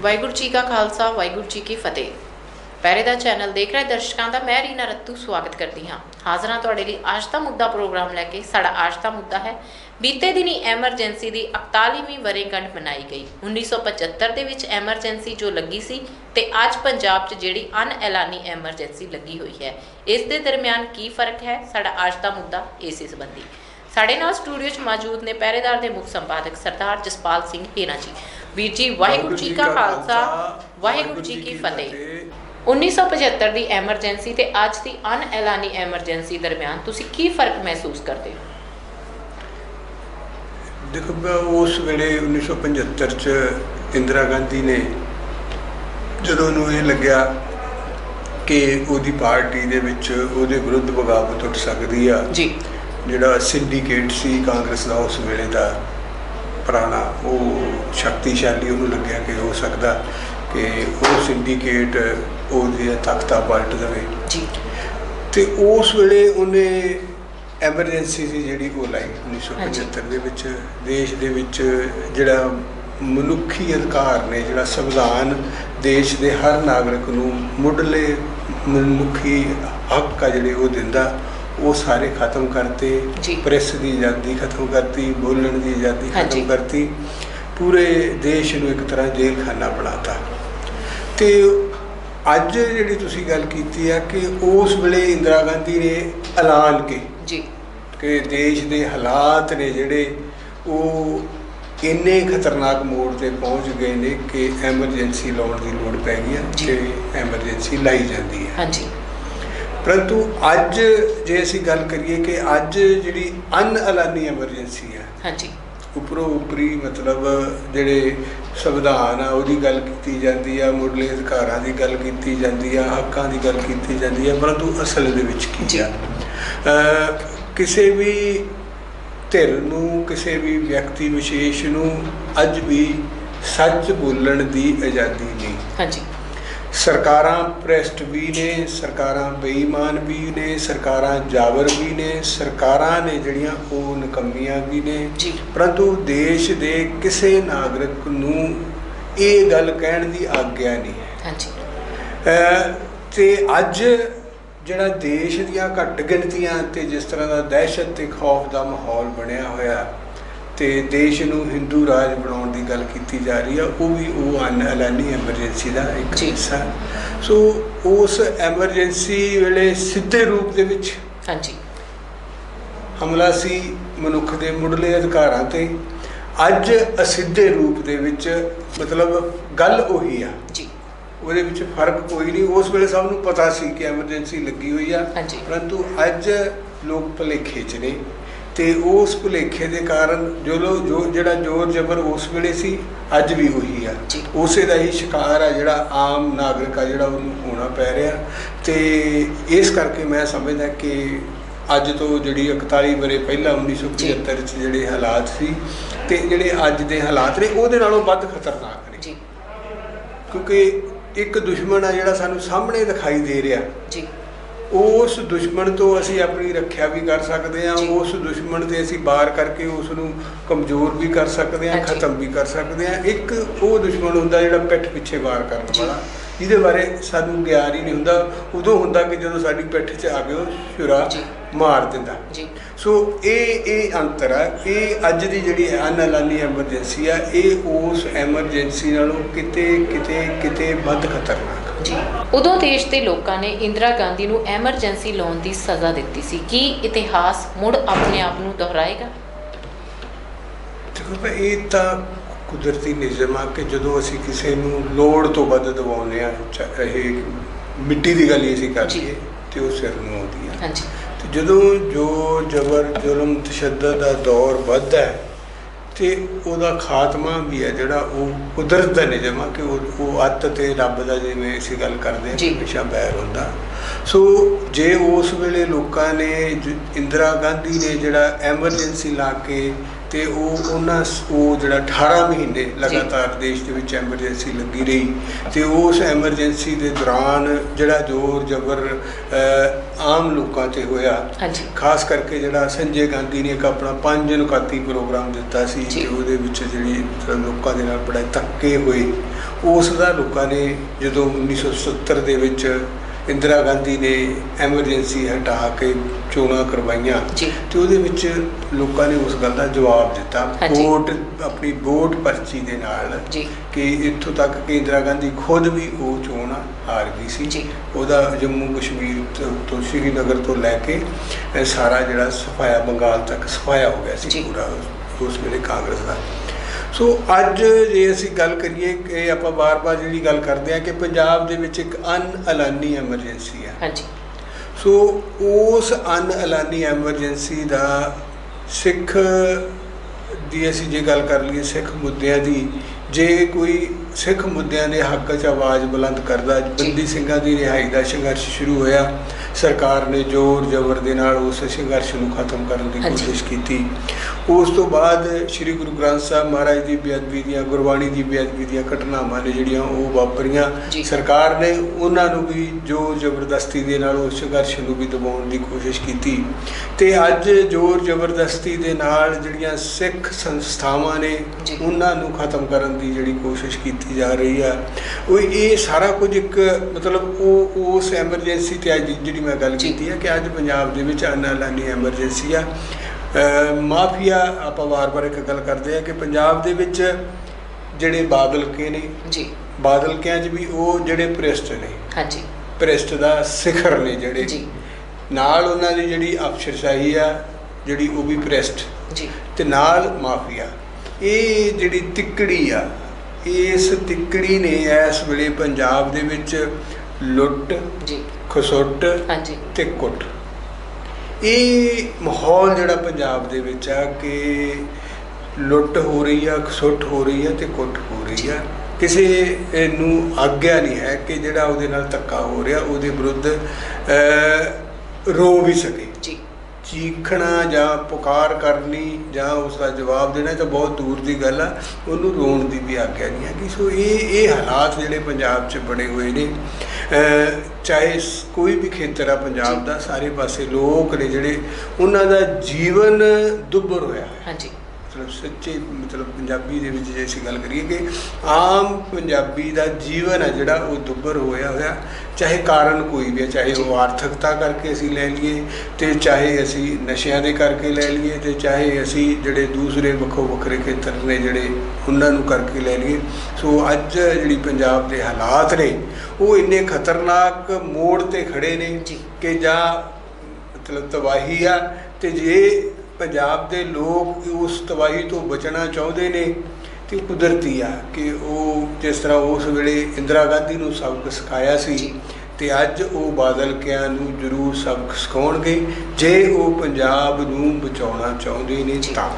ਵਾਹਿਗੁਰੂ ਜੀ ਕਾ ਖਾਲਸਾ, ਵਾਹਿਗੁਰੂ ਜੀ ਕੀ ਫਤਿਹ। ਪਹਿਰੇ ਦਾ ਚੈਨਲ ਦੇਖ ਰਹੇ ਦਰਸ਼ਕਾਂ ਦਾ ਮੈਂ ਰੀਨਾ ਰੱਤੂ ਸਵਾਗਤ ਕਰਦੀ ਹਾਂ। ਹਾਜ਼ਰਾਂ ਤੁਹਾਡੇ ਲਈ ਅੱਜ ਦਾ ਮੁੱਦਾ ਪ੍ਰੋਗਰਾਮ ਲੈ ਕੇ ਸਾਡਾ ਅੱਜ ਦਾ ਮੁੱਦਾ ਹੈ, ਬੀਤੇ ਦਿਨੀ ਐਮਰਜੈਂਸੀ ਦੀ 41ਵੀਂ ਵਰ੍ਹੇਗੰਢ ਮਨਾਈ ਗਈ। 1975 ਦੇ ਵਿੱਚ ਐਮਰਜੈਂਸੀ ਜੋ ਲੱਗੀ ਸੀ ਤੇ ਅੱਜ ਪੰਜਾਬ 'ਚ ਜਿਹੜੀ ਅਨਐਲਾਨੀ ਐਮਰਜੈਂਸੀ ਲੱਗੀ ਹੋਈ ਹੈ, ਇਸ ਦੇ ਦਰਮਿਆਨ ਕੀ ਫ਼ਰਕ ਹੈ? ਸਾਡਾ ਅੱਜ ਦਾ ਮੁੱਦਾ ਇਸੇ ਸੰਬੰਧੀ। ਸਾਡੇ ਨਾਲ ਸਟੂਡੀਓ 'ਚ ਮੌਜੂਦ ਨੇ ਪਹਿਰੇਦਾਰ ਦੇ ਮੁੱਖ ਸੰਪਾਦਕ ਸਰਦਾਰ ਜਸਪਾਲ ਸਿੰਘ ਹੀਨਾ ਜੀ। ਵੀਰ ਜੀ ਵਾਹਿਗੁਰੂ ਜੀ ਕਾ ਖਾਲਸਾ ਵਾਹਿਗੁਰੂ ਜੀ ਕੀ ਫਤਿਹ। 1975 ਦੀ ਐਮਰਜੈਂਸੀ ਤੇ ਅੱਜ ਦੀ ਅਨਐਲਾਨੀ ਐਮਰਜੈਂਸੀ ਦਰਮਿਆਨ ਤੁਸੀਂ ਕੀ ਫ਼ਰਕ ਮਹਿਸੂਸ ਕਰਦੇ ਹੋ? ਦੇਖੋ ਉਸ ਵੇਲੇ 1975 ਚ ਇੰਦਰਾ ਗਾਂਧੀ ਨੇ ਜਦੋਂ ਉਹਨੂੰ ਇਹ ਲੱਗਿਆ ਕਿ ਉਹਦੀ ਪਾਰਟੀ ਦੇ ਵਿੱਚ ਉਹਦੇ ਵਿਰੁੱਧ ਬਗਾਵਤ ਉੱਠ ਸਕਦੀ ਆ ਜੀ। ਜਿਹੜਾ ਸਿੰਡੀਕੇਟ ਸੀ ਕਾਂਗਰਸ ਦਾ ਉਸ ਵੇਲੇ ਦਾ ਪੁਰਾਣਾ ਉਹ ਸ਼ਕਤੀਸ਼ਾਲੀ ਉਹਨੂੰ ਲੱਗਿਆ ਕਿ ਹੋ ਸਕਦਾ ਕਿ ਉਹ ਸਿੰਡੀਕੇਟ ਉਹਦੀ ਤਖਤਾ ਪਲਟ ਦੇਵੇ। ਜੀ। ਤੇ ਉਸ ਵੇਲੇ ਉਹਨੇ ਐਮਰਜੈਂਸੀ ਸੀ ਜਿਹੜੀ ਉਹ ਲਾਈ 1975 ਦੇ ਵਿੱਚ। ਦੇਸ਼ ਦੇ ਵਿੱਚ ਜਿਹੜਾ ਮਨੁੱਖੀ ਅਧਿਕਾਰ ਨੇ ਜਿਹੜਾ ਸੰਵਿਧਾਨ ਦੇਸ਼ ਦੇ ਹਰ ਨਾਗਰਿਕ ਨੂੰ ਮੁੱਢਲੇ ਮਨੁੱਖੀ ਹੱਕ ਆ ਜਿਹੜੇ ਉਹ ਦਿੰਦਾ। ਉਹ ਸਾਰੇ ਖਤਮ ਕਰਤੇ। ਪ੍ਰੈਸ ਦੀ ਆਜ਼ਾਦੀ ਖਤਮ ਕਰਤੀ ਬੋਲਣ ਦੀ ਆਜ਼ਾਦੀ। ਖਤਮ ਕਰਤੀ ਪੂਰੇ ਦੇਸ਼ ਨੂੰ ਇੱਕ ਤਰ੍ਹਾਂ ਜੇਲ੍ਹ ਖਾਨਾ ਬਣਾਤਾ ਤੇ ਅੱਜ ਜਿਹੜੀ ਤੁਸੀਂ ਗੱਲ ਕੀਤੀ ਆ ਕਿ ਉਸ ਵੇਲੇ ਇੰਦਰਾ ਗਾਂਧੀ ਨੇ ਐਲਾਨ ਕੇ ਜੀ ਕਿ ਦੇਸ਼ ਦੇ ਹਾਲਾਤ ਨੇ ਜਿਹੜੇ ਉਹ ਇੰਨੇ ਖਤਰਨਾਕ ਮੋੜ ਤੇ ਪਹੁੰਚ ਗਏ ਨੇ ਕਿ ਐਮਰਜੈਂਸੀ ਲਾਉਣ ਦੀ ਲੋੜ ਪੈ ਗਈ ਹੈ। ਕਿ ਐਮਰਜੈਂਸੀ ਲਾਈ ਜਾਂਦੀ ਹੈ ਹਾਂਜੀ ਪਰੰਤੂ ਅੱਜ ਜੇ ਅਸੀਂ ਗੱਲ ਕਰੀਏ ਕਿ ਅੱਜ ਜਿਹੜੀ ਅਨਐਲਾਨੀ ਐਮਰਜੈਂਸੀ ਹੈ ਹਾਂਜੀ। ਉੱਪਰੋਂ ਉੱਪਰੀ ਮਤਲਬ ਜਿਹੜੇ ਸੰਵਿਧਾਨ ਆ ਉਹਦੀ ਗੱਲ ਕੀਤੀ ਜਾਂਦੀ ਆ ਮੁੱਢਲੇ ਅਧਿਕਾਰਾਂ ਦੀ ਗੱਲ ਕੀਤੀ ਜਾਂਦੀ ਆ ਹੱਕਾਂ ਦੀ ਗੱਲ ਕੀਤੀ ਜਾਂਦੀ ਆ ਪਰੰਤੂ ਅਸਲ ਦੇ ਵਿੱਚ ਕੀ। ਆ? ਕਿਸੇ ਵੀ ਧਿਰ ਨੂੰ ਕਿਸੇ ਵੀ ਵਿਅਕਤੀ ਵਿਸ਼ੇਸ਼ ਨੂੰ ਅੱਜ ਵੀ ਸੱਚ ਬੋਲਣ ਦੀ ਆਜ਼ਾਦੀ ਨਹੀਂ। ਹਾਂਜੀ। ਸਰਕਾਰਾਂ ਭ੍ਰਿਸ਼ਟ ਵੀ ਨੇ ਸਰਕਾਰਾਂ ਬੇਈਮਾਨ ਵੀ ਨੇ ਸਰਕਾਰਾਂ ਜਾਬਰ ਵੀ ਨੇ ਸਰਕਾਰਾਂ ਨੇ ਜਿਹੜੀਆਂ ਉਹ ਨਕੰਮੀਆਂ ਵੀ ਨੇ। ਪਰੰਤੂ ਦੇਸ਼ ਦੇ ਕਿਸੇ ਨਾਗਰਿਕ ਨੂੰ ਇਹ ਗੱਲ ਕਹਿਣ ਦੀ ਆਗਿਆ ਨਹੀਂ ਹੈ। ਹਾਂਜੀ। ਤੇ ਅੱਜ ਜਿਹੜਾ ਦੇਸ਼ ਦੀਆਂ ਘੱਟ ਗਿਣਤੀਆਂ ਤੇ ਜਿਸ ਤਰ੍ਹਾਂ ਦਾ ਦਹਿਸ਼ਤ ਤੇ ਖੌਫ ਦਾ ਮਾਹੌਲ ਬਣਿਆ ਹੋਇਆ ਤੇ ਦੇਸ਼ ਨੂੰ ਹਿੰਦੂ ਰਾਜ ਬਣਾਉਣ ਦੀ ਗੱਲ ਕੀਤੀ ਜਾ ਰਹੀ ਆ ਉਹ ਵੀ ਉਹ ਅਨਐਲਾਨੀ ਐਮਰਜੈਂਸੀ ਦਾ ਇੱਕ। ਹਿੱਸਾ। ਸੋ ਉਸ ਐਮਰਜੈਂਸੀ ਵੇਲੇ ਸਿੱਧੇ ਰੂਪ ਦੇ ਵਿੱਚ ਹਾਂਜੀ। ਹਮਲਾ ਸੀ ਮਨੁੱਖ ਦੇ ਮੁੱਢਲੇ ਅਧਿਕਾਰਾਂ ਤੇ। ਅੱਜ ਅਸਿੱਧੇ ਰੂਪ ਦੇ ਵਿੱਚ ਮਤਲਬ ਗੱਲ ਉਹੀ ਆ। ਜੀ। ਉਹਦੇ ਵਿੱਚ ਫ਼ਰਕ ਕੋਈ ਨਹੀਂ। ਉਸ ਵੇਲੇ ਸਭ ਨੂੰ ਪਤਾ ਸੀ ਕਿ ਐਮਰਜੈਂਸੀ ਲੱਗੀ ਹੋਈ ਆ। ਪਰੰਤੂ ਅੱਜ ਲੋਕ ਭੁਲੇਖੇ 'ਚ ਨੇ। ਤੇ ਉਸ ਭੁਲੇਖੇ ਦੇ ਕਾਰਨ ਜੋ ਲੋ ਜੋ ਜਿਹੜਾ ਜ਼ੋਰ ਜ਼ਬਰ ਉਸ ਵੇਲੇ ਸੀ ਅੱਜ ਵੀ ਉਹੀ ਆ। ਉਸੇ ਦਾ ਹੀ ਸ਼ਿਕਾਰ ਆ ਜਿਹੜਾ ਆਮ ਨਾਗਰਿਕ ਆ ਜਿਹੜਾ ਉਹਨੂੰ ਹੋਣਾ ਪੈ ਰਿਹਾ। ਤੇ ਇਸ ਕਰਕੇ ਮੈਂ ਸਮਝਦਾ ਕਿ ਅੱਜ ਤੋਂ ਜਿਹੜੀ 41 ਬਰੇ ਪਹਿਲਾਂ 1975 ਚ ਜਿਹੜੇ ਹਾਲਾਤ ਸੀ ਤੇ ਜਿਹੜੇ ਅੱਜ ਦੇ ਹਾਲਾਤ ਨੇ ਉਹਦੇ ਨਾਲੋਂ ਵੱਧ ਖਤਰਨਾਕ ਨੇ। ਜੀ। ਕਿਉਂਕਿ ਇੱਕ ਦੁਸ਼ਮਣ ਆ ਜਿਹੜਾ ਸਾਨੂੰ ਸਾਹਮਣੇ ਦਿਖਾਈ ਦੇ ਰਿਹਾ। ਜੀ। ਉਸ ਦੁਸ਼ਮਣ ਤੋਂ ਅਸੀਂ ਆਪਣੀ ਰੱਖਿਆ ਵੀ ਕਰ ਸਕਦੇ ਹਾਂ। ਉਸ ਦੁਸ਼ਮਣ ਤੇ ਅਸੀਂ ਵਾਰ ਕਰਕੇ ਉਸ ਨੂੰ ਕਮਜ਼ੋਰ ਵੀ ਕਰ ਸਕਦੇ ਹਾਂ। ਖਤਮ ਵੀ ਕਰ ਸਕਦੇ ਹਾਂ ਇੱਕ ਉਹ ਦੁਸ਼ਮਣ ਹੁੰਦਾ ਜਿਹੜਾ ਪਿੱਠ ਪਿੱਛੇ ਵਾਰ ਕਰਨ। ਵਾਲਾ ਜਿਹਦੇ ਬਾਰੇ ਸਾਨੂੰ ਗਿਆਨ ਹੀ ਨਹੀਂ ਹੁੰਦਾ ਉਦੋਂ ਹੁੰਦਾ ਕਿ ਜਦੋਂ ਸਾਡੀ ਪਿੱਠ 'ਚ ਆ ਛੁਰਾ ਜੀ। ਮਾਰ ਦਿੰਦਾ ਜੀ ਸੋ ਇਹ ਇਹ ਅੰਤਰ ਆ ਇਹ ਅੱਜ ਦੀ ਜਿਹੜੀ ਅਨਲਾਨੀ ਐਮਰਜੈਂਸੀ ਆ ਇਹ ਉਸ ਐਮਰਜੈਂਸੀ ਨਾਲੋਂ ਕਿਤੇ ਕਿਤੇ ਕਿਤੇ ਵੱਧ ਖਤਰਨਾਕ। ਜੀ। ਉਦੋਂ ਦੇਸ਼ ਦੇ ਲੋਕਾਂ ਨੇ ਇੰਦਰਾ ਗਾਂਧੀ ਨੂੰ ਐਮਰਜੈਂਸੀ ਲਾਉਣ ਦੀ ਸਜ਼ਾ ਦਿੱਤੀ ਸੀ। ਕੀ ਇਤਿਹਾਸ ਮੁੜ ਆਪਣੇ ਆਪ ਨੂੰ ਦੁਹਰਾਏਗਾ? ਦੇਖੋ ਇਹ ਤਾਂ ਕੁਦਰਤੀ ਨਿਯਮ ਆ ਕਿ ਜਦੋਂ ਅਸੀਂ ਕਿਸੇ ਨੂੰ ਲੋੜ ਤੋਂ ਵੱਧ ਦਬਾਉਂਦੇ ਆ ਇਹ ਮਿੱਟੀ ਦੀ ਗੱਲ ਹੀ ਅਸੀਂ ਕਰ ਜੀ। ਲਈਏ ਤੇ ਉਹ ਸਿਰ ਨੂੰ ਆਉਂਦੀ ਆ। ਹਾਂਜੀ। ਤੇ ਜਦੋਂ ਜੋ ਜ਼ਬਰ ਜ਼ੁਲਮ ਤਸ਼ੱਦਦ ਦਾ ਦੌਰ ਵੱਧਦਾ ਹੈ ਤੇ ਉਹਦਾ ਖਾਤਮਾ ਵੀ ਹੈ ਜਿਹੜਾ ਉਹ ਕੁਦਰਤ ਦਾ ਨਿਯਮ ਆ ਕਿ ਉਹ ਉਹ ਅੱਤ ਤੇ ਰੱਬ ਦਾ ਜਿਵੇਂ ਅਸੀਂ ਗੱਲ ਕਰਦੇ ਹਾਂ। ਹਮੇਸ਼ਾ ਬੈਰ ਹੁੰਦਾ ਸੋ ਜੇ ਉਸ ਵੇਲੇ ਲੋਕਾਂ ਨੇ ਇੰਦਰਾ ਗਾਂਧੀ ਨੇ ਜਿਹੜਾ ਐਮਰਜੈਂਸੀ ਲਾ ਕੇ ਤੇ ਉਹ ਉਹਨਾਂ ਉਹ ਜਿਹੜਾ 18 ਮਹੀਨੇ ਲਗਾਤਾਰ ਦੇਸ਼ ਦੇ ਵਿੱਚ ਐਮਰਜੈਂਸੀ ਲੱਗੀ ਰਹੀ ਤੇ ਉਸ ਐਮਰਜੈਂਸੀ ਦੇ ਦੌਰਾਨ ਜਿਹੜਾ ਜ਼ੋਰ ਜ਼ਬਰ ਆਮ ਲੋਕਾਂ ਤੇ ਹੋਇਆ। ਹਾਂਜੀ। ਖਾਸ ਕਰਕੇ ਜਿਹੜਾ ਸੰਜੇ ਗਾਂਧੀ ਨੇ ਇੱਕ ਆਪਣਾ ਪੰਜ ਨੁਕਾਤੀ ਪ੍ਰੋਗਰਾਮ ਦਿੱਤਾ ਸੀ ਉਹਦੇ ਵਿੱਚ ਜਿਹੜੀ ਲੋਕਾਂ ਦੇ ਨਾਲ ਬੜਾ ਧੱਕੇ ਹੋਏ। ਉਸ ਦਾ ਲੋਕਾਂ ਨੇ ਜਦੋਂ 1970 ਦੇ ਵਿੱਚ ਇੰਦਰਾ ਗਾਂਧੀ ਨੇ ਐਮਰਜੈਂਸੀ ਹਟਾ ਕੇ ਚੋਣਾਂ ਕਰਵਾਈਆਂ ਤੇ ਉਹਦੇ ਵਿੱਚ ਲੋਕਾਂ ਨੇ ਉਸ ਗੱਲ ਦਾ ਜਵਾਬ ਦਿੱਤਾ। ਵੋਟ ਆਪਣੀ ਵੋਟ ਪਰਚੀ ਦੇ ਨਾਲ ਕਿ ਇੱਥੋਂ ਤੱਕ ਕਿ ਇੰਦਰਾ ਗਾਂਧੀ ਖੁਦ ਵੀ ਉਹ ਚੋਣ ਹਾਰ ਗਈ ਸੀ। ਉਹਦਾ ਜੰਮੂ ਕਸ਼ਮੀਰ ਤੋਂ- ਸ਼੍ਰੀਨਗਰ ਤੋਂ ਲੈ ਕੇ ਸਾਰਾ ਜਿਹੜਾ ਸਫਾਇਆ ਬੰਗਾਲ ਤੱਕ ਸਫਾਇਆ ਹੋ ਗਿਆ। ਸੀ ਪੂਰਾ ਉਸ ਵੇਲੇ ਕਾਂਗਰਸ ਦਾ ਸੋ ਅੱਜ ਜੇ ਅਸੀਂ ਗੱਲ ਕਰੀਏ ਕਿ ਆਪਾਂ ਵਾਰ-ਵਾਰ ਜਿਹੜੀ ਗੱਲ ਕਰਦੇ ਆ ਕਿ ਪੰਜਾਬ ਦੇ ਵਿੱਚ ਇੱਕ ਅਨ ਐਲਾਨੀ ਐਮਰਜੈਂਸੀ ਹੈ। ਹਾਂਜੀ। ਸੋ ਉਸ ਅਨ ਐਲਾਨੀ ਐਮਰਜੈਂਸੀ ਦਾ ਸਿੱਖ ਦੀ ਅਸੀਂ ਜੇ ਗੱਲ ਕਰ ਲਈਏ ਸਿੱਖ ਮੁੱਦਿਆਂ ਦੀ ਜੇ ਕੋਈ ਸਿੱਖ ਮੁੱਦਿਆਂ ਦੇ ਹੱਕ 'ਚ ਆਵਾਜ਼ ਬੁਲੰਦ ਕਰਦਾ ਬੰਦੀ ਸਿੰਘਾਂ ਦੀ ਰਿਹਾਈ ਦਾ ਸੰਘਰਸ਼ ਸ਼ੁਰੂ ਹੋਇਆ ਸਰਕਾਰ ਨੇ ਜ਼ੋਰ ਜ਼ਬਰ ਦੇ ਨਾਲ ਉਸ ਸੰਘਰਸ਼ ਨੂੰ ਖਤਮ ਕਰਨ ਦੀ। ਕੋਸ਼ਿਸ਼ ਕੀਤੀ ਉਸ ਤੋਂ ਬਾਅਦ ਸ੍ਰੀ ਗੁਰੂ ਗ੍ਰੰਥ ਸਾਹਿਬ ਮਹਾਰਾਜ ਦੀ ਬੇਅਦਬੀ ਦੀਆਂ ਗੁਰਬਾਣੀ ਦੀ ਬੇਅਦਬੀ ਦੀਆਂ ਘਟਨਾਵਾਂ ਨੇ ਜਿਹੜੀਆਂ ਉਹ ਵਾਪਰੀਆਂ। ਸਰਕਾਰ ਨੇ ਉਹਨਾਂ ਨੂੰ ਵੀ ਜ਼ੋਰ ਜ਼ਬਰਦਸਤੀ ਦੇ ਨਾਲ ਉਸ ਸੰਘਰਸ਼ ਨੂੰ ਵੀ ਦਬਾਉਣ ਦੀ ਕੋਸ਼ਿਸ਼ ਕੀਤੀ ਤੇ ਅੱਜ ਜ਼ੋਰ ਜ਼ਬਰਦਸਤੀ ਦੇ ਨਾਲ ਜਿਹੜੀਆਂ ਸਿੱਖ ਸੰਸਥਾਵਾਂ ਨੇ। ਉਹਨਾਂ ਨੂੰ ਖਤਮ ਕਰਨ ਦੀ ਜਿਹੜੀ ਕੋਸ਼ਿਸ਼ ਕੀਤੀ ਜਾ ਰਹੀ ਆ। ਉਹ ਇਹ ਸਾਰਾ ਕੁਝ ਇੱਕ ਮਤਲਬ ਉਹ ਉਸ ਐਮਰਜੈਂਸੀ ਤੇ ਅੱਜ ਜਿਹੜੀ ਮੈਂ ਗੱਲ। ਕੀਤੀ ਹੈ ਕਿ ਅੱਜ ਪੰਜਾਬ ਦੇ ਵਿੱਚ ਅਨਾਲਾਨੀ ਐਮਰਜੈਂਸੀ ਆ। ਮਾਫੀਆ ਆਪਾਂ ਵਾਰ-ਵਾਰ ਇੱਕ ਗੱਲ ਕਰਦੇ ਆ ਕਿ ਪੰਜਾਬ ਦੇ ਵਿੱਚ ਜਿਹੜੇ ਬਾਦਲਕੇ ਨੇ ਜੀ। ਬਾਦਲਕਿਆਂ 'ਚ ਵੀ ਉਹ ਜਿਹੜੇ ਪ੍ਰਿਸ਼ਟ ਨੇ ਹਾਂਜੀ। ਪ੍ਰਿਸ਼ਟ ਦਾ ਸਿਖਰ ਨੇ ਜਿਹੜੇ। ਜੀ। ਨਾਲ ਉਹਨਾਂ ਦੀ ਜਿਹੜੀ ਅਫਸਰਸ਼ਾਹੀ ਆ ਜਿਹੜੀ ਉਹ ਵੀ ਪ੍ਰਿਸ਼ਟ ਜੀ। ਤੇ ਨਾਲ ਮਾਫੀਆ। ਇਹ ਜਿਹੜੀ ਤਿੱਕੜੀ ਆ ਇਸ ਤਿੱਕੜੀ ਨੇ ਇਸ ਵੇਲੇ ਪੰਜਾਬ ਦੇ ਵਿੱਚ ਲੁੱਟ ਜੀ। ਖਸੁੱਟ ਹਾਂਜੀ। ਤੇ ਕੁੱਟ। ਇਹ ਮਾਹੌਲ ਜਿਹੜਾ ਪੰਜਾਬ ਦੇ ਵਿੱਚ ਆ ਕਿ ਲੁੱਟ ਹੋ ਰਹੀ ਆ ਖਸੁੱਟ ਹੋ ਰਹੀ ਆ ਤੇ ਕੁੱਟ ਹੋ ਰਹੀ ਆ। ਕਿਸੇ ਨੂੰ ਆਗਿਆ ਨਹੀਂ ਹੈ ਕਿ ਜਿਹੜਾ ਉਹਦੇ ਨਾਲ ਧੱਕਾ ਹੋ ਰਿਹਾ ਉਹਦੇ ਵਿਰੁੱਧ ਰੋ ਵੀ ਸਕੇ। ਜੀ। ਚੀਖਣਾ ਜਾਂ ਪੁਕਾਰ ਕਰਨੀ ਜਾਂ ਉਸ ਦਾ ਜਵਾਬ ਦੇਣਾ ਤਾਂ ਬਹੁਤ ਦੂਰ ਦੀ ਗੱਲ ਆ। ਉਹਨੂੰ ਰੋਣ ਦੀ ਵੀ ਆਗਿਆ ਨਹੀਂ ਹੈ ਕਿ ਸੋ ਇਹ ਇਹ ਹਾਲਾਤ ਜਿਹੜੇ ਪੰਜਾਬ 'ਚ ਬਣੇ ਹੋਏ ਨੇ ਚਾਹੇ ਕੋਈ ਵੀ ਖੇਤਰ ਆ ਪੰਜਾਬ ਦਾ, ਸਾਰੇ ਪਾਸੇ ਲੋਕ ਨੇ ਜਿਹੜੇ, ਉਹਨਾਂ ਦਾ ਜੀਵਨ ਦੁੱਬਰ ਹੋਇਆ। ਹੈ ਹਾਂਜੀ। ਮਤਲਬ ਸੱਚੇ ਮਤਲਬ ਪੰਜਾਬੀ ਦੇ ਵਿੱਚ ਜੇ ਅਸੀਂ ਗੱਲ ਕਰੀਏ ਕਿ ਆਮ ਪੰਜਾਬੀ ਦਾ ਜੀਵਨ ਹੈ ਜਿਹੜਾ ਉਹ ਦੁੱਬਰ ਹੋਇਆ ਹੋਇਆ ਚਾਹੇ ਕਾਰਨ ਕੋਈ ਵੀ ਹੈ ਚਾਹੇ ਉਹ ਆਰਥਿਕਤਾ ਕਰਕੇ ਅਸੀਂ ਲੈ ਲਈਏ ਤੇ ਚਾਹੇ ਅਸੀਂ ਨਸ਼ਿਆਂ ਦੇ ਕਰਕੇ ਲੈ ਲਈਏ ਤੇ ਚਾਹੇ ਅਸੀਂ ਜਿਹੜੇ ਦੂਸਰੇ ਵੱਖੋ ਵੱਖਰੇ ਖੇਤਰ ਨੇ ਜਿਹੜੇ ਉਹਨਾਂ ਨੂੰ ਕਰਕੇ ਲੈ ਲਈਏ ਸੋ ਅੱਜ ਜਿਹੜੀ ਪੰਜਾਬ ਦੇ ਹਾਲਾਤ ਨੇ ਉਹ ਇੰਨੇ ਖਤਰਨਾਕ ਮੋੜ ਤੇ ਖੜੇ ਨੇ। ਕਿ ਜਾਂ ਮਤਲਬ ਤਬਾਹੀ ਆ ਤੇ ਜੇ ਪੰਜਾਬ ਦੇ ਲੋਕ ਉਸ ਤਬਾਹੀ ਤੋਂ ਬਚਣਾ ਚਾਹੁੰਦੇ ਨੇ ਤੇ ਕੁਦਰਤੀ ਆ ਕਿ ਉਹ ਜਿਸ ਤਰ੍ਹਾਂ ਉਸ ਵੇਲੇ ਇੰਦਰਾ ਗਾਂਧੀ ਨੂੰ ਸਬਕ ਸਿਖਾਇਆ ਸੀ। ਤੇ ਅੱਜ ਉਹ ਬਾਦਲ ਕਿਆਂ ਨੂੰ ਜ਼ਰੂਰ ਸਬਕ ਸਿਖਾਉਣਗੇ ਜੇ ਉਹ ਪੰਜਾਬ ਨੂੰ ਬਚਾਉਣਾ ਚਾਹੁੰਦੇ ਨੇ। ਤਾਂ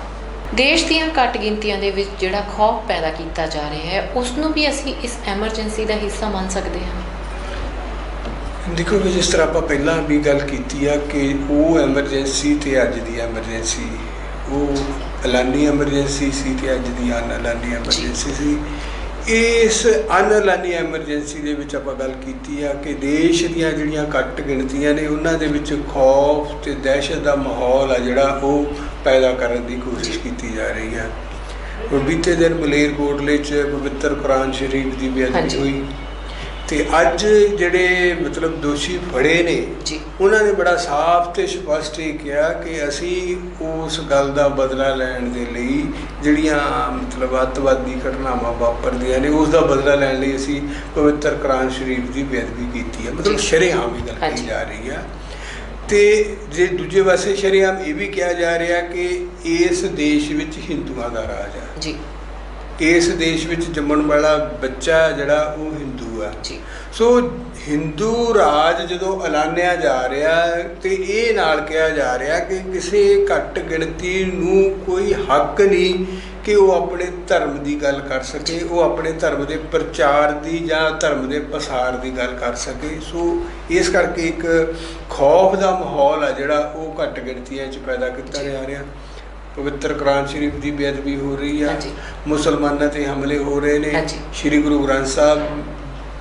ਦੇਸ਼ ਦੀਆਂ ਘੱਟ ਗਿਣਤੀਆਂ ਦੇ ਵਿੱਚ ਜਿਹੜਾ ਖੌਫ ਪੈਦਾ ਕੀਤਾ ਜਾ ਰਿਹਾ ਹੈ ਉਸ ਨੂੰ ਵੀ ਅਸੀਂ ਇਸ ਐਮਰਜੈਂਸੀ ਦਾ ਹਿੱਸਾ ਮੰਨ ਸਕਦੇ ਹਾਂ ਦੇਖੋ ਵੀ ਜਿਸ ਤਰ੍ਹਾਂ ਆਪਾਂ ਪਹਿਲਾਂ ਵੀ ਗੱਲ ਕੀਤੀ ਆ ਕਿ ਉਹ ਐਮਰਜੈਂਸੀ ਤੇ ਅੱਜ ਦੀ ਐਮਰਜੈਂਸੀ ਉਹ ਐਲਾਨੀ ਐਮਰਜੈਂਸੀ ਸੀ ਤੇ ਅੱਜ ਦੀ ਅਨਐਲਾਨੀ ਐਮਰਜੈਂਸੀ ਸੀ। ਇਸ ਅਨਐਲਾਨੀ ਐਮਰਜੈਂਸੀ ਦੇ ਵਿੱਚ ਆਪਾਂ ਗੱਲ ਕੀਤੀ ਆ ਕਿ ਦੇਸ਼ ਦੀਆਂ ਜਿਹੜੀਆਂ ਘੱਟ ਗਿਣਤੀਆਂ ਨੇ ਉਹਨਾਂ ਦੇ ਵਿੱਚ ਖੌਫ ਤੇ ਦਹਿਸ਼ਤ ਦਾ ਮਾਹੌਲ ਆ ਜਿਹੜਾ ਉਹ ਪੈਦਾ ਕਰਨ ਦੀ ਕੋਸ਼ਿਸ਼ ਕੀਤੀ ਜਾ ਰਹੀ ਆ। ਉਹ ਬੀਤੇ ਦਿਨ ਮਲੇਰਕੋਟਲੇ 'ਚ ਪਵਿੱਤਰ ਕੁਰਾਨ ਸ਼ਰੀਫ ਦੀ ਬੇਅਦਬੀ। ਹੋਈ। ਤੇ ਅੱਜ ਜਿਹੜੇ ਮਤਲਬ ਦੋਸ਼ੀ ਫੜੇ ਨੇ ਜੀ। ਉਹਨਾਂ ਨੇ ਬੜਾ ਸਾਫ਼ ਤੇ ਸਪਸ਼ਟ ਇਹ ਕਿਹਾ ਕਿ ਅਸੀਂ ਉਸ ਗੱਲ ਦਾ ਬਦਲਾ ਲੈਣ ਦੇ ਲਈ ਜਿਹੜੀਆਂ ਮਤਲਬ ਅੱਤਵਾਦੀ ਘਟਨਾਵਾਂ ਵਾਪਰਦੀਆਂ ਨੇ ਉਸ ਦਾ ਬਦਲਾ ਲੈਣ ਲਈ ਅਸੀਂ ਪਵਿੱਤਰ ਕੁਰਾਨ ਸ਼ਰੀਫ ਦੀ ਬੇਅਦਬੀ ਕੀਤੀ ਹੈ। ਮਤਲਬ। ਸ਼ਰੇਆਮ ਇਹ ਗੱਲ। ਕਹੀ ਜਾ ਰਹੀ ਹੈ ਤੇ ਜੇ ਦੂਜੇ ਪਾਸੇ ਸ਼ਰੇਆਮ ਇਹ ਵੀ ਕਿਹਾ ਜਾ ਰਿਹਾ ਕਿ ਇਸ ਦੇਸ਼ ਵਿੱਚ ਹਿੰਦੂਆਂ ਦਾ ਰਾਜ ਹੈ ਜੀ। ਇਸ ਦੇਸ਼ ਵਿੱਚ ਜੰਮਣ ਵਾਲਾ ਬੱਚਾ ਜਿਹੜਾ ਉਹ ਹਿੰਦੂ ਜੀ। ਸੋ ਹਿੰਦੂ ਰਾਜ ਜਦੋਂ ਐਲਾਨਿਆ ਜਾ ਰਿਹਾ ਹੈ ਤੇ ਇਹ ਨਾਲ ਕਿਹਾ ਜਾ ਰਿਹਾ ਕਿ ਕਿਸੇ ਘੱਟ ਗਿਣਤੀ ਨੂੰ ਕੋਈ ਹੱਕ ਨਹੀਂ ਕਿ ਉਹ ਆਪਣੇ ਧਰਮ ਦੀ ਗੱਲ ਕਰ ਸਕੇ ਉਹ ਆਪਣੇ ਧਰਮ ਦੇ ਪ੍ਰਚਾਰ ਦੀ ਜਾਂ ਧਰਮ ਦੇ ਪਸਾਰ ਦੀ ਗੱਲ ਕਰ ਸਕੇ। ਸੋ ਇਸ ਕਰਕੇ ਇੱਕ ਖੌਫ ਦਾ ਮਾਹੌਲ ਆ ਜਿਹੜਾ ਉਹ ਘੱਟ ਗਿਣਤੀਆਂ 'ਚ ਪੈਦਾ ਕੀਤਾ ਜਾ। ਰਿਹਾ। ਪਵਿੱਤਰ ਕੁਰਾਨ ਸ਼ਰੀਫ ਦੀ ਬੇਅਦਬੀ ਹੋ ਰਹੀ ਆ। ਮੁਸਲਮਾਨਾਂ ਤੇ ਹਮਲੇ ਹੋ ਰਹੇ ਨੇ। ਸ੍ਰੀ ਗੁਰੂ ਗ੍ਰੰਥ ਸਾਹਿਬ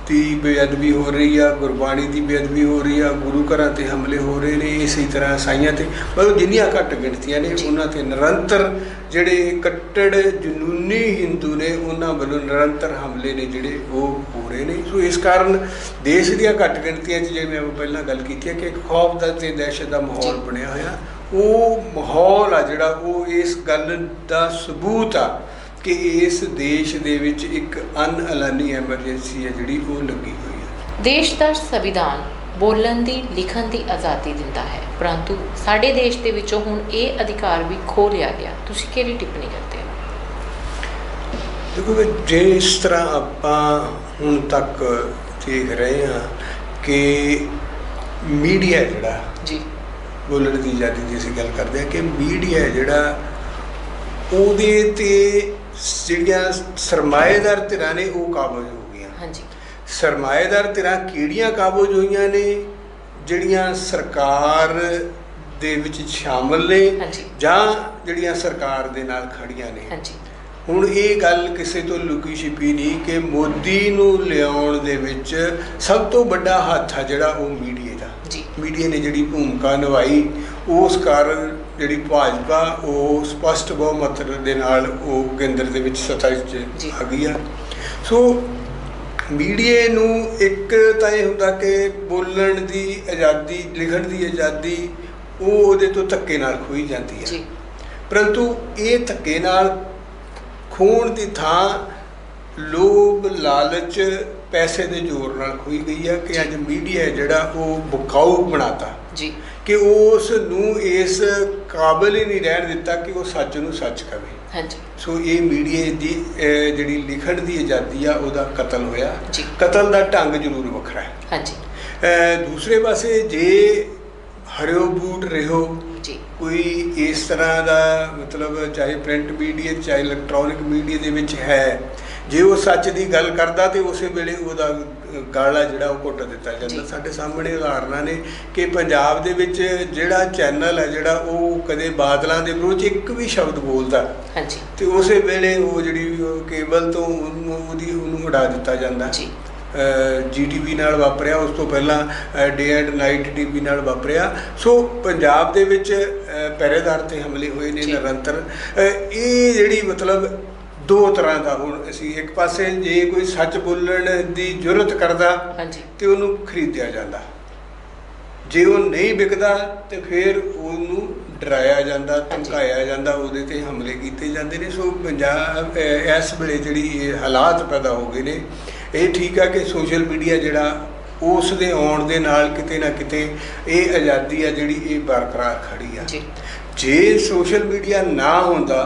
ਦੀ ਬੇਅਦਬੀ ਹੋ ਰਹੀ ਆ ਗੁਰਬਾਣੀ ਦੀ ਬੇਅਦਬੀ ਹੋ ਰਹੀ ਆ ਗੁਰੂ ਘਰਾਂ ਤੇ ਹਮਲੇ ਹੋ ਰਹੇ ਨੇ ਇਸੇ ਤਰ੍ਹਾਂ ਸਾਈਆਂ ਤੇ ਮਤਲਬ ਜਿੰਨੀਆਂ ਘੱਟ ਗਿਣਤੀਆਂ ਨੇ। ਉਹਨਾਂ ਤੇ ਨਿਰੰਤਰ ਜਿਹੜੇ ਕੱਟੜ ਜਨੂਨੀ ਹਿੰਦੂ ਨੇ ਉਹਨਾਂ ਵੱਲੋਂ ਨਿਰੰਤਰ ਹਮਲੇ ਨੇ ਜਿਹੜੇ ਉਹ ਹੋ ਰਹੇ ਨੇ ਸੋ ਇਸ ਕਾਰਨ ਦੇਸ਼ ਦੀਆਂ ਘੱਟ ਗਿਣਤੀਆਂ 'ਚ ਜਿਵੇਂ ਮੈਂ ਪਹਿਲਾਂ ਗੱਲ ਕੀਤੀ ਹੈ ਕਿ ਇੱਕ ਖੌਫ ਦਾ ਤੇ ਦਹਿਸ਼ਤ ਦਾ ਮਾਹੌਲ। ਬਣਿਆ ਹੋਇਆ ਉਹ ਮਾਹੌਲ ਆ ਜਿਹੜਾ ਉਹ ਇਸ ਗੱਲ ਦਾ ਸਬੂਤ ਆ ਕਿ ਇਸ ਦੇਸ਼ ਦੇ ਵਿੱਚ ਇੱਕ ਅਨਐਲਾਨੀ ਐਮਰਜੈਂਸੀ ਹੈ ਜਿਹੜੀ ਉਹ ਲੱਗੀ ਹੋਈ ਹੈ। ਦੇਸ਼ ਦਾ ਸੰਵਿਧਾਨ ਬੋਲਣ ਦੀ ਲਿਖਣ ਦੀ ਆਜ਼ਾਦੀ ਦਿੰਦਾ ਹੈ। ਪਰੰਤੂ ਸਾਡੇ ਦੇਸ਼ ਦੇ ਵਿੱਚੋਂ ਹੁਣ ਇਹ ਅਧਿਕਾਰ ਵੀ ਖੋਹ ਲਿਆ ਗਿਆ। ਤੁਸੀਂ ਕਿਹੜੀ ਟਿੱਪਣੀ ਕਰਦੇ ਹੋ? ਦੇਖੋ ਵੀ ਜਿਸ ਤਰ੍ਹਾਂ ਆਪਾਂ ਹੁਣ ਤੱਕ ਦੇਖ ਰਹੇ ਹਾਂ ਕਿ ਮੀਡੀਆ ਜਿਹੜਾ ਜੀ। ਬੋਲਣ ਦੀ ਆਜ਼ਾਦੀ ਦੀ ਅਸੀਂ ਗੱਲ ਕਰਦੇ ਹਾਂ ਕਿ ਮੀਡੀਆ ਜਿਹੜਾ ਉਹਦੇ ਤੇ ਜਿਹੜੀਆਂ ਸਰਮਾਏਦਾਰ ਧਿਰਾਂ ਨੇ ਉਹ ਕਾਬਜ਼ ਹੋ ਗਈਆਂ। ਹਾਂਜੀ। ਸਰਮਾਏਦਾਰ ਧਿਰਾਂ ਕਿਹੜੀਆਂ ਕਾਬਜ਼ ਹੋਈਆਂ ਨੇ? ਜਿਹੜੀਆਂ ਸਰਕਾਰ ਦੇ ਵਿੱਚ ਸ਼ਾਮਲ ਨੇ। ਜਾਂ ਜਿਹੜੀਆਂ ਸਰਕਾਰ ਦੇ ਨਾਲ ਖੜੀਆਂ ਨੇ? ਹਾਂਜੀ। ਹੁਣ ਇਹ ਗੱਲ ਕਿਸੇ ਤੋਂ ਲੁਕੀ ਛਿਪੀ ਨਹੀਂ ਕਿ ਮੋਦੀ ਨੂੰ ਲਿਆਉਣ ਦੇ ਵਿੱਚ ਸਭ ਤੋਂ ਵੱਡਾ ਹੱਥ ਆ ਜਿਹੜਾ ਉਹ ਮੀਡੀਆ ਦਾ। ਜੀ। ਮੀਡੀਆ ਨੇ ਜਿਹੜੀ ਭੂਮਿਕਾ ਨਿਭਾਈ ਉਸ ਕਾਰਨ ਜਿਹੜੀ ਭਾਜਪਾ ਉਹ ਸਪਸ਼ਟ ਬਹੁਮਤ ਦੇ ਨਾਲ ਉਹ ਕੇਂਦਰ ਦੇ ਵਿੱਚ ਸੱਤਾ 'ਚ। ਆ ਗਈ ਆ। ਸੋ ਮੀਡੀਆ ਨੂੰ ਇੱਕ ਤਾਂ ਇਹ ਹੁੰਦਾ ਕਿ ਬੋਲਣ ਦੀ ਆਜ਼ਾਦੀ ਲਿਖਣ ਦੀ ਆਜ਼ਾਦੀ ਉਹ ਉਹਦੇ ਤੋਂ ਧੱਕੇ ਨਾਲ ਖੋਈ ਜਾਂਦੀ ਹੈ ਜੀ। ਪਰੰਤੂ ਇਹ ਧੱਕੇ ਨਾਲ ਖੋਣ ਦੀ ਥਾਂ ਲੋਭ ਲਾਲਚ ਪੈਸੇ ਦੇ ਜ਼ੋਰ ਨਾਲ ਖੋਈ ਗਈ ਹੈ ਕਿ ਅੱਜ ਮੀਡੀਆ ਜਿਹੜਾ ਉਹ ਬੁਕਾਊ ਬਣਾਤਾ। ਜੀ। ਕਿ ਉਸ ਨੂੰ ਇਸ ਕਾਬਲ ਹੀ ਨਹੀਂ ਰਹਿਣ ਦਿੱਤਾ ਕਿ ਉਹ ਸੱਚ ਨੂੰ ਸੱਚ ਕਵੇ। ਹਾਂਜੀ। ਸੋ ਇਹ ਮੀਡੀਆ ਦੀ ਜਿਹੜੀ ਲਿਖਣ ਦੀ ਆਜ਼ਾਦੀ ਆ ਉਹਦਾ ਕਤਲ ਹੋਇਆ। ਜੀ। ਕਤਲ ਦਾ ਢੰਗ ਜ਼ਰੂਰ ਵੱਖਰਾ ਹੈ। ਹਾਂਜੀ। ਦੂਸਰੇ ਪਾਸੇ ਜੇ ਹਰਿਓ ਬੂਟ ਰਹੋ ਜੀ। ਕੋਈ ਇਸ ਤਰ੍ਹਾਂ ਦਾ ਮਤਲਬ ਚਾਹੇ ਪ੍ਰਿੰਟ ਮੀਡੀਆ ਚਾਹੇ ਇਲੈਕਟ੍ਰੋਨਿਕ ਮੀਡੀਆ ਦੇ ਵਿੱਚ ਹੈ ਜੇ ਉਹ ਸੱਚ ਦੀ ਗੱਲ ਕਰਦਾ ਤੇ ਉਸੇ ਵੇਲੇ ਉਹਦਾ ਗਾਲਾ ਜਿਹੜਾ ਉਹ ਘੁੱਟ ਦਿੱਤਾ ਜਾਂਦਾ। ਸਾਡੇ ਸਾਹਮਣੇ ਉਦਾਹਰਨਾਂ ਨੇ ਕਿ ਪੰਜਾਬ ਦੇ ਵਿੱਚ ਜਿਹੜਾ ਚੈਨਲ ਹੈ ਜਿਹੜਾ ਉਹ ਕਦੇ ਬਾਦਲਾਂ ਦੇ ਵਿਰੋਧ ਇੱਕ ਵੀ ਸ਼ਬਦ ਬੋਲਦਾ। ਹਾਂਜੀ। ਤੇ ਉਸੇ ਵੇਲੇ ਉਹ ਜਿਹੜੀ ਕੇਬਲ ਤੋਂ ਉਹਦੀ ਉਹਨੂੰ ਉਡਾ ਦਿੱਤਾ ਜਾਂਦਾ। ਜੀ। ਜੀਟੀਵੀ ਨਾਲ ਵਾਪਰਿਆ ਉਸ ਤੋਂ ਪਹਿਲਾਂ ਡੇ ਐਂਡ ਨਾਈਟ ਟੀਵੀ ਨਾਲ ਵਾਪਰਿਆ। ਸੋ ਪੰਜਾਬ ਦੇ ਵਿੱਚ ਪਹਿਰੇਦਾਰ ਤੇ ਹਮਲੇ ਹੋਏ ਨੇ। ਨਿਰੰਤਰ। ਇਹ ਜਿਹੜੀ ਮਤਲਬ ਦੋ ਤਰ੍ਹਾਂ ਦਾ ਹੁਣ ਅਸੀਂ ਇੱਕ ਪਾਸੇ ਜੇ ਕੋਈ ਸੱਚ ਬੋਲਣ ਦੀ ਜੁਰਤ ਕਰਦਾ ਹਾਂਜੀ। ਤੇ ਉਹਨੂੰ ਖਰੀਦਿਆ ਜਾਂਦਾ। ਜੇ ਉਹ ਨਹੀਂ ਵਿਕਦਾ ਤੇ ਫਿਰ ਉਹਨੂੰ ਡਰਾਇਆ ਜਾਂਦਾ ਧਮਕਾਇਆ ਜਾਂਦਾ ਉਹਦੇ ਤੇ ਹਮਲੇ ਕੀਤੇ ਜਾਂਦੇ ਨੇ। ਸੋ ਪੰਜਾਬ ਇਸ ਵੇਲੇ ਜਿਹੜੀ ਇਹ ਹਾਲਾਤ ਪੈਦਾ ਹੋ ਗਏ ਨੇ ਇਹ ਠੀਕ ਆ ਕਿ ਸੋਸ਼ਲ ਮੀਡੀਆ ਜਿਹੜਾ ਉਸ ਦੇ ਆਉਣ ਦੇ ਨਾਲ ਕਿਤੇ ਨਾ ਕਿਤੇ ਇਹ ਆਜ਼ਾਦੀ ਆ ਜਿਹੜੀ ਇਹ ਬਰਕਰਾਰ ਖੜੀ ਆ। ਜੀ। ਜੇ ਸੋਸ਼ਲ ਮੀਡੀਆ ਨਾ ਹੁੰਦਾ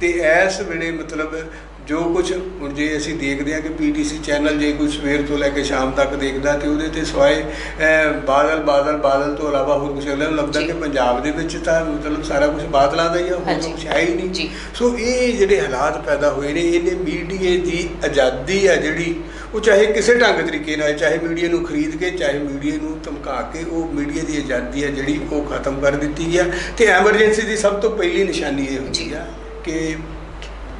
ਤੇ ਇਸ ਵੇਲੇ ਮਤਲਬ ਜੋ ਕੁਝ ਹੁਣ ਜੇ ਅਸੀਂ ਦੇਖਦੇ ਹਾਂ ਕਿ ਪੀਟੀਸੀ ਚੈਨਲ ਜੇ ਕੋਈ ਸਵੇਰ ਤੋਂ ਲੈ ਕੇ ਸ਼ਾਮ ਤੱਕ ਦੇਖਦਾ ਤੇ ਉਹਦੇ ਤੇ ਸਵਾਏ ਬਾਦਲ ਬਾਦਲ ਬਾਦਲ ਤੋਂ ਇਲਾਵਾ ਹੋਰ ਕੁਝ ਨਹੀਂ ਲੱਗਦਾ। ਕਿ ਪੰਜਾਬ ਦੇ ਵਿੱਚ ਤਾਂ ਮਤਲਬ ਸਾਰਾ ਕੁਝ ਬਾਦਲਾਂ ਦਾ ਹੀ ਆ ਹੋਰ। ਕੁਝ ਹੈ ਹੀ ਨਹੀਂ। ਸੋ ਇਹ ਜਿਹੜੇ ਹਾਲਾਤ ਪੈਦਾ ਹੋਏ ਨੇ ਇਹਨੇ ਮੀਡੀਆ ਦੀ ਆਜ਼ਾਦੀ ਆ ਜਿਹੜੀ ਉਹ ਚਾਹੇ ਕਿਸੇ ਢੰਗ ਤਰੀਕੇ ਨਾਲ ਚਾਹੇ ਮੀਡੀਆ ਨੂੰ ਖਰੀਦ ਕੇ ਚਾਹੇ ਮੀਡੀਆ ਨੂੰ ਧਮਕਾ ਕੇ ਉਹ ਮੀਡੀਆ ਦੀ ਆਜ਼ਾਦੀ ਆ ਜਿਹੜੀ ਉਹ ਖਤਮ ਕਰ ਦਿੱਤੀ ਗਿਆ ਤੇ ਐਮਰਜੈਂਸੀ ਦੀ ਸਭ ਤੋਂ ਪਹਿਲੀ ਨਿਸ਼ਾਨੀ ਇਹ ਹੁੰਦੀ। ਆ ਕਿ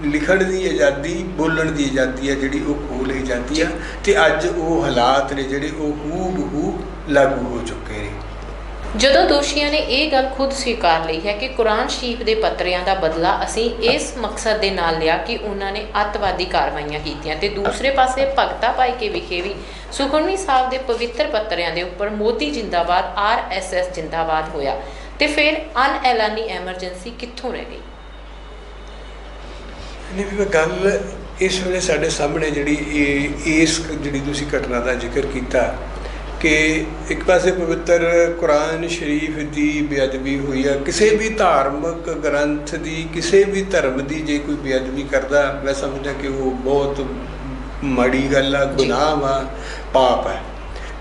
ਲਿਖਣ ਦੀ ਆਜ਼ਾਦੀ ਬੋਲਣ ਦੀ ਆਜ਼ਾਦੀ ਹੈ, ਜਿਹੜੀ ਉਹ ਖੋਹ ਲਈ ਜਾਂਦੀ ਆ ਤੇ ਅੱਜ ਉਹ ਹਾਲਾਤ ਨੇ ਜਿਹੜੇ ਉਹ ਹੂ ਲਾਗੂ ਹੋ ਚੁੱਕੇ ਨੇ। ਜਦੋਂ ਦੋਸ਼ੀਆਂ ਨੇ ਇਹ ਗੱਲ ਖੁਦ ਸਵੀਕਾਰ ਲਈ ਹੈ ਕਿ ਕੁਰਾਨ ਸ਼ਰੀਫ ਦੇ ਪੱਤਰਿਆਂ ਦਾ ਬਦਲਾ ਅਸੀਂ ਇਸ ਮਕਸਦ ਦੇ ਨਾਲ ਲਿਆ ਕਿ ਉਹਨਾਂ ਨੇ ਅੱਤਵਾਦੀ ਕਾਰਵਾਈਆਂ ਕੀਤੀਆਂ ਤੇ ਦੂਸਰੇ ਪਾਸੇ ਭਗਤਾ ਭਾਈ ਕੇ ਵਿਖੇ ਵੀ ਸੁਖਮਨੀ ਸਾਹਿਬ ਦੇ ਪਵਿੱਤਰ ਪੱਤਰਿਆਂ ਦੇ ਉੱਪਰ ਮੋਦੀ ਜਿੰਦਾਬਾਦ ਆਰਐਸਐਸ ਜਿੰਦਾਬਾਦ ਹੋਇਆ ਤੇ ਫਿਰ ਅਨਐਲਾਨੀ ਐਮਰਜੈਂਸੀ ਕਿੱਥੋਂ ਰਹਿ ਗਈ? ਨਹੀਂ ਵੀ ਗੱਲ ਇਸ ਵੇਲੇ ਸਾਡੇ ਸਾਹਮਣੇ ਜਿਹੜੀ ਇਸ ਜਿਹੜੀ ਤੁਸੀਂ ਘਟਨਾ ਦਾ ਜ਼ਿਕਰ ਕੀਤਾ ਕਿ ਇੱਕ ਪਾਸੇ ਪਵਿੱਤਰ ਕੁਰਾਨ ਸ਼ਰੀਫ ਦੀ ਬੇਅਦਬੀ ਹੋਈ ਆ ਕਿਸੇ ਵੀ ਧਾਰਮਿਕ ਗ੍ਰੰਥ ਦੀ ਕਿਸੇ ਵੀ ਧਰਮ ਦੀ ਜੇ ਕੋਈ ਬੇਅਦਬੀ ਕਰਦਾ ਮੈਂ ਸਮਝਦਾ ਕਿ ਉਹ ਬਹੁਤ ਮਾੜੀ ਗੱਲ ਆ ਗੁਨਾਹ ਆ ਪਾਪ ਹੈ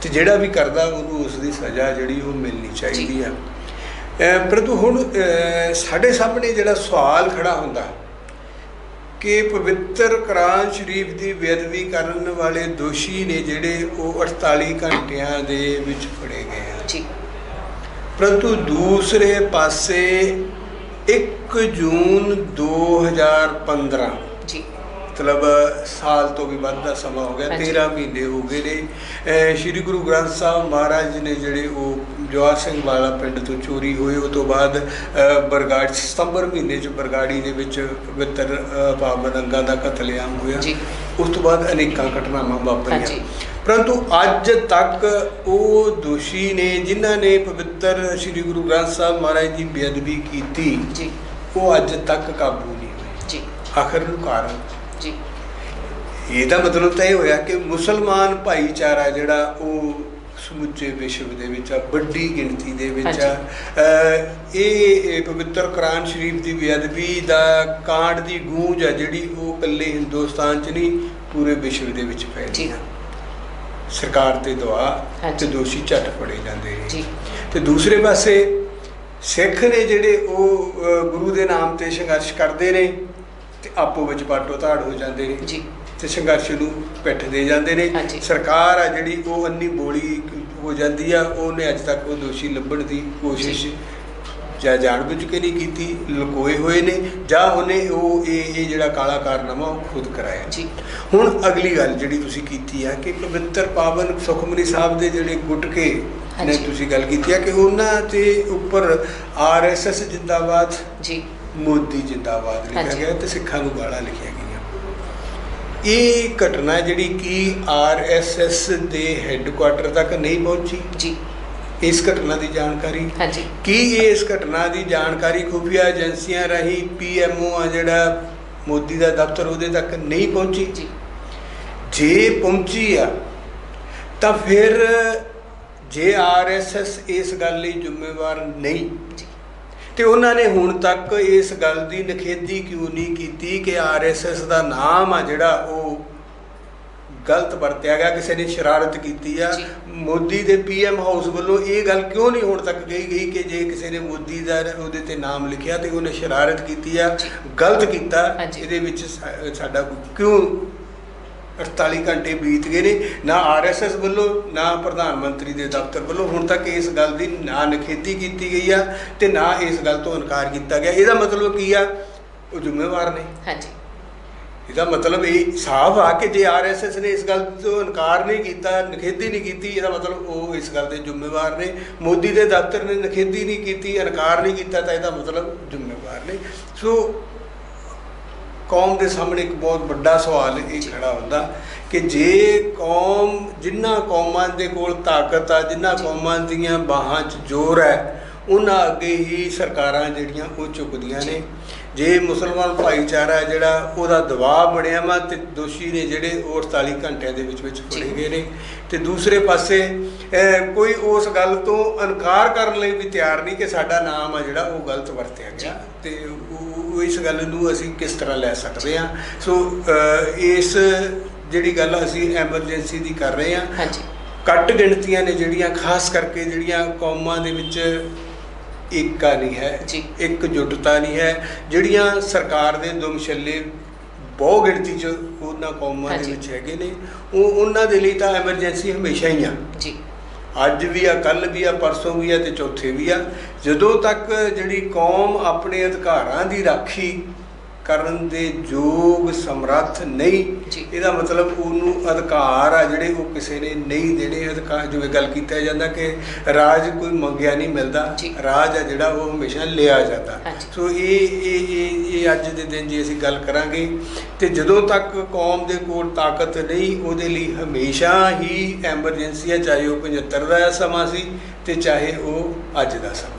ਤੇ ਜਿਹੜਾ ਵੀ ਕਰਦਾ ਉਹਨੂੰ ਉਸ ਦੀ ਸਜ਼ਾ ਜਿਹੜੀ ਉਹ ਮਿਲਣੀ ਚਾਹੀਦੀ ਆ। ਪਰੰਤੂ ਹੁਣ ਸਾਡੇ ਸਾਹਮਣੇ ਜਿਹੜਾ ਸਵਾਲ ਖੜਾ ਹੁੰਦਾ ਕਿ ਪਵਿੱਤਰ ਕੁਰਾਨ ਸ਼ਰੀਫ ਦੀ ਬੇਅਦਬੀ ਕਰਨ ਵਾਲੇ ਦੋਸ਼ੀ ਨੇ ਜਿਹੜੇ ਉਹ 48 ਘੰਟਿਆਂ ਦੇ ਵਿੱਚ ਫੜੇ ਗਏ ਆ ਜੀ। ਪਰੰਤੂ ਦੂਸਰੇ ਪਾਸੇ 1 ਜੂਨ 2015 ਜੀ। ਮਤਲਬ ਸਾਲ ਤੋਂ ਵੀ ਵੱਧ ਦਾ ਸਮਾਂ ਹੋ ਗਿਆ ਹਾਂਜੀ। 13 ਮਹੀਨੇ ਹੋ ਗਏ ਨੇ। ਸ਼੍ਰੀ ਗੁਰੂ ਗ੍ਰੰਥ ਸਾਹਿਬ ਮਹਾਰਾਜ ਨੇ ਜਿਹੜੇ ਉਹ ਜਵਾਹਰ ਸਿੰਘ ਵਾਲਾ ਪਿੰਡ ਤੋਂ ਚੋਰੀ ਹੋਏ ਉਹ ਤੋਂ ਬਾਅਦ ਬਰਗਾੜੀ ਸਤੰਬਰ ਮਹੀਨੇ ਚ ਬਰਗਾੜੀ ਦੇ ਵਿੱਚ ਪਵਿੱਤਰ ਪਾਵਨ ਅੰਗਾਂ ਦਾ ਕਤਲੇਆਮ ਹੋਇਆ। ਉਸ ਤੋਂ ਬਾਅਦ ਅਨੇਕਾਂ ਘਟਨਾਵਾਂ ਵਾਪਰੀਆਂ। ਪਰੰਤੂ ਅੱਜ ਤੱਕ ਉਹ ਦੋਸ਼ੀ ਨੇ ਜਿਨ੍ਹਾਂ ਨੇ ਪਵਿੱਤਰ ਸ਼੍ਰੀ ਗੁਰੂ ਗ੍ਰੰਥ ਸਾਹਿਬ ਮਹਾਰਾਜ ਦੀ ਬੇਅਦਬੀ ਕੀਤੀ ਜੀ। ਉਹ ਅੱਜ ਤੱਕ ਕਾਬੂ ਨਹੀਂ ਹੋਏ। ਜੀ। ਆਖਰ ਨੂੰ ਕਾਰਨ? ਜੀ। ਇਹਦਾ ਮਤਲਬ ਤਾਂ ਇਹ ਹੋਇਆ ਕਿ ਮੁਸਲਮਾਨ ਭਾਈਚਾਰਾ ਜਿਹੜਾ ਉਹ ਸਮੁੱਚੇ ਵਿਸ਼ਵ ਦੇ ਵਿੱਚ ਆ ਵੱਡੀ ਗਿਣਤੀ ਦੇ ਵਿੱਚ ਆ। ਇਹ ਪਵਿੱਤਰ ਕੁਰਾਨ ਸ਼ਰੀਫ ਦੀ ਬੇਅਦਬੀ ਦਾ ਕਾਂਡ ਦੀ ਗੂੰਜ ਆ ਜਿਹੜੀ ਉਹ ਇਕੱਲੇ ਹਿੰਦੁਸਤਾਨ 'ਚ ਨਹੀਂ ਪੂਰੇ ਵਿਸ਼ਵ ਦੇ ਵਿੱਚ ਫੈਲੀ। ਆ। ਸਰਕਾਰ ਤੇ ਦੁਆ। ਤੇ ਦੋਸ਼ੀ ਝੱਟ ਫੜੇ ਜਾਂਦੇ ਨੇ। ਜੀ। ਤੇ ਦੂਸਰੇ ਪਾਸੇ ਸਿੱਖ ਨੇ ਜਿਹੜੇ ਉਹ ਗੁਰੂ ਦੇ ਨਾਮ ਤੇ ਸੰਘਰਸ਼ ਕਰਦੇ ਨੇ ਤੇ ਆਪੋ ਵਿੱਚ ਪਾਟੋ ਧਾੜ ਹੋ ਜਾਂਦੇ ਨੇ ਜੀ। ਤੇ ਸੰਘਰਸ਼ ਨੂੰ ਪਿੱਠ ਦੇ ਜਾਂਦੇ ਨੇ। ਸਰਕਾਰ ਆ ਜਿਹੜੀ ਉਹ ਅੰਨੀ ਬੋਲੀ ਹੋ ਜਾਂਦੀ ਆ ਉਹਨੇ ਅੱਜ ਤੱਕ ਉਹ ਦੋਸ਼ੀ ਲੱਭਣ ਦੀ ਕੋਸ਼ਿਸ਼ ਜਾਂ। ਜਾਣ ਬੁੱਝ ਕੇ ਨਹੀਂ ਕੀਤੀ ਲੁਕੋਏ ਹੋਏ ਨੇ ਜਾਂ ਉਹਨੇ ਉਹ ਇਹ ਇਹ ਜਿਹੜਾ ਕਾਲਾ ਕਾਰਨਾਮਾ ਉਹ ਖੁਦ ਕਰਾਇਆ। ਜੀ। ਹੁਣ ਅਗਲੀ ਗੱਲ ਜਿਹੜੀ ਤੁਸੀਂ ਕੀਤੀ ਆ ਕਿ ਪਵਿੱਤਰ ਪਾਵਨ ਸੁਖਮਨੀ ਸਾਹਿਬ ਦੇ ਜਿਹੜੇ ਗੁਟਕੇ ਨੇ। ਤੁਸੀਂ ਗੱਲ ਕੀਤੀ ਆ ਕਿ ਉਹਨਾਂ ਤੇ ਉੱਪਰ ਆਰਐਸਐਸ ਜਿੰਦਾਬਾਦ ਜੀ। ਮੋਦੀ ਜਿੰਦਾਬਾਦ ਲਿਖਿਆ। ਗਿਆ ਤੇ ਸਿੱਖਾਂ ਨੂੰ ਗਾਲਾਂ ਲਿਖੀਆਂ ਗਈਆਂ। ਇਹ ਘਟਨਾ ਜਿਹੜੀ ਕਿ ਆਰਐਸਐਸ ਦੇ ਹੈੱਡਕੁਆਟਰ ਤੱਕ ਨਹੀਂ ਪਹੁੰਚੀ। ਜੀ। ਇਸ ਘਟਨਾ ਦੀ ਜਾਣਕਾਰੀ? ਹਾਂਜੀ। ਕੀ ਇਸ ਘਟਨਾ ਦੀ ਜਾਣਕਾਰੀ ਖੁਫੀਆ ਏਜੰਸੀਆਂ ਰਾਹੀਂ ਪੀਐਮਓ ਆ ਜਿਹੜਾ ਮੋਦੀ ਦਾ ਦਫ਼ਤਰ ਉਹਦੇ ਤੱਕ ਨਹੀਂ ਪਹੁੰਚੀ? ਜੀ। ਜੇ ਪਹੁੰਚੀ ਆ ਤਾਂ ਫਿਰ ਜੇ ਆਰਐਸਐਸ ਇਸ ਗੱਲ ਲਈ ਜ਼ਿੰਮੇਵਾਰ ਨਹੀਂ ਤੇ ਉਹਨਾਂ ਨੇ ਹੁਣ ਤੱਕ ਇਸ ਗੱਲ ਦੀ ਨਖੇਦੀ ਕਿਉਂ ਨਹੀਂ ਕੀਤੀ ਕਿ ਆਰਐਸਐਸ ਦਾ ਨਾਮ ਆ ਜਿਹੜਾ ਉਹ ਗਲਤ ਵਰਤਿਆ ਗਿਆ ਕਿਸੇ ਨੇ ਸ਼ਰਾਰਤ ਕੀਤੀ ਆ। ਮੋਦੀ ਦੇ ਪੀਐਮ ਹਾਊਸ ਵੱਲੋਂ ਇਹ ਗੱਲ ਕਿਉਂ ਨਹੀਂ ਹੁਣ ਤੱਕ ਕਹੀ ਗਈ ਕਿ ਜੇ ਕਿਸੇ ਨੇ ਮੋਦੀ ਦਾ ਉਹਦੇ ਤੇ ਨਾਮ ਲਿਖਿਆ ਤੇ ਉਹਨੇ ਸ਼ਰਾਰਤ ਕੀਤੀ ਆ। ਗਲਤ ਕੀਤਾ। ਇਹਦੇ ਵਿੱਚ ਸਾਡਾ ਕਿਉਂ 48 ਘੰਟੇ ਬੀਤ ਗਏ ਨੇ ਨਾ ਆਰਐਸਐਸ ਵੱਲੋਂ ਨਾ ਪ੍ਰਧਾਨ ਮੰਤਰੀ ਦੇ ਦਫ਼ਤਰ ਵੱਲੋਂ ਹੁਣ ਤੱਕ ਇਸ ਗੱਲ ਦੀ ਨਾ ਨਖੇਦੀ ਕੀਤੀ ਗਈ ਆ ਤੇ ਨਾ ਇਸ ਗੱਲ ਤੋਂ ਇਨਕਾਰ ਕੀਤਾ ਗਿਆ। ਇਹਦਾ ਮਤਲਬ ਕੀ ਆ? ਉਹ ਜ਼ਿੰਮੇਵਾਰ ਨੇ। ਹਾਂਜੀ। ਇਹਦਾ ਮਤਲਬ ਇਹ ਸਾਫ਼ ਆ ਕਿ ਜੇ ਆਰਐਸਐਸ ਨੇ ਇਸ ਗੱਲ ਤੋਂ ਇਨਕਾਰ ਨਹੀਂ ਕੀਤਾ ਨਖੇਦੀ ਨਹੀਂ ਕੀਤੀ ਇਹਦਾ ਮਤਲਬ ਉਹ ਇਸ ਗੱਲ ਦੇ ਜ਼ਿੰਮੇਵਾਰ ਨੇ। ਮੋਦੀ ਦੇ ਦਫ਼ਤਰ ਨੇ ਨਖੇਦੀ ਨਹੀਂ ਕੀਤੀ ਇਨਕਾਰ ਨਹੀਂ ਕੀਤਾ ਤਾਂ ਇਹਦਾ ਮਤਲਬ ਜ਼ਿੰਮੇਵਾਰ ਨੇ। ਸੋ ਕੌਮ ਦੇ ਸਾਹਮਣੇ ਇੱਕ ਬਹੁਤ ਵੱਡਾ ਸਵਾਲ ਇਹ ਖੜਾ ਹੁੰਦਾ ਕਿ ਜੇ ਕੌਮ ਜਿਨ੍ਹਾਂ ਕੌਮਾਂ ਦੇ ਕੋਲ ਤਾਕਤ ਆ ਜਿਨ੍ਹਾਂ। ਕੌਮਾਂ ਦੀਆਂ ਬਾਹਾਂ 'ਚ ਜ਼ੋਰ ਹੈ ਉਹਨਾਂ ਅੱਗੇ ਹੀ ਸਰਕਾਰਾਂ ਜਿਹੜੀਆਂ ਉਹ ਝੁਕਦੀਆਂ ਨੇ। ਜੇ ਮੁਸਲਮਾਨ ਭਾਈਚਾਰਾ ਜਿਹੜਾ ਉਹਦਾ ਦਬਾਅ ਬਣਿਆ ਵਾ ਤੇ ਦੋਸ਼ੀ ਨੇ ਜਿਹੜੇ ਉਹ 48 ਘੰਟਿਆਂ ਦੇ ਵਿੱਚ ਵਿੱਚ ਫੜੇ। ਗਏ ਨੇ। ਤੇ ਦੂਸਰੇ ਪਾਸੇ ਕੋਈ ਉਸ ਗੱਲ ਤੋਂ ਇਨਕਾਰ ਕਰਨ ਲਈ ਵੀ ਤਿਆਰ ਨਹੀਂ ਕਿ ਸਾਡਾ ਨਾਮ ਆ ਜਿਹੜਾ ਉਹ ਗਲਤ ਵਰਤਿਆ ਗਿਆ। ਤੇ ਉਹ ਇਸ ਗੱਲ ਨੂੰ ਅਸੀਂ ਕਿਸ ਤਰ੍ਹਾਂ ਲੈ ਸਕਦੇ ਹਾਂ? ਸੋ ਇਸ ਜਿਹੜੀ ਗੱਲ ਅਸੀਂ ਐਮਰਜੈਂਸੀ ਦੀ ਕਰ ਰਹੇ ਹਾਂ। ਹਾਂਜੀ। ਘੱਟ ਗਿਣਤੀਆਂ ਨੇ ਜਿਹੜੀਆਂ ਖਾਸ ਕਰਕੇ ਜਿਹੜੀਆਂ ਕੌਮਾਂ ਦੇ ਵਿੱਚ ਏਕਾ ਨਹੀਂ ਹੈ ਜੀ। ਇਕਜੁੱਟਤਾ ਨਹੀਂ ਹੈ ਜਿਹੜੀਆਂ ਸਰਕਾਰ ਦੇ ਦੁਮਛੱਲੇ ਬਹੁ ਗਿਣਤੀ ਚ ਉਹਨਾਂ ਕੌਮਾਂ ਦੇ। ਵਿੱਚ ਹੈਗੇ ਨੇ ਉਹ ਉਹਨਾਂ ਦੇ ਲਈ ਤਾਂ ਐਮਰਜੈਂਸੀ ਹਮੇਸ਼ਾ ਹੀ ਆ ਜੀ ਅੱਜ ਵੀ ਆ ਕੱਲ ਵੀ ਆ ਪਰਸੋਂ ਵੀ ਆ ਤੇ ਚੌਥੇ ਵੀ ਆ ਜਦੋਂ ਤੱਕ ਜਿਹੜੀ ਕੌਮ ਆਪਣੇ ਅਧਿਕਾਰਾਂ ਦੀ ਰਾਖੀ ਕਰਨ ਦੇ ਯੋਗ ਸਮਰੱਥ ਨਹੀਂ। ਇਹਦਾ ਮਤਲਬ ਉਹਨੂੰ ਅਧਿਕਾਰ ਆ ਜਿਹੜੇ ਉਹ ਕਿਸੇ ਨੇ ਨਹੀਂ ਦੇਣੇ ਅਧਿਕਾਰ ਜਿਵੇਂ ਗੱਲ ਕੀਤਾ ਜਾਂਦਾ ਕਿ ਰਾਜ ਕੋਈ ਮੰਗਿਆ ਨਹੀਂ ਮਿਲਦਾ। ਰਾਜ ਆ ਜਿਹੜਾ ਉਹ ਹਮੇਸ਼ਾ ਲਿਆ ਜਾਂਦਾ। ਸੋ ਇਹ ਇਹ ਇਹ ਇਹ ਅੱਜ ਦੇ ਦਿਨ ਜੇ ਅਸੀਂ ਗੱਲ ਕਰਾਂਗੇ ਤੇ ਜਦੋਂ ਤੱਕ ਕੌਮ ਦੇ ਕੋਲ ਤਾਕਤ ਨਹੀਂ ਉਹਦੇ ਲਈ ਹਮੇਸ਼ਾ ਹੀ ਐਮਰਜੈਂਸੀ ਹੈ ਚਾਹੇ ਉਹ 75 ਦਾ ਸਮਾਂ ਸੀ ਤੇ ਚਾਹੇ ਉਹ ਅੱਜ ਦਾ ਸਮਾਂ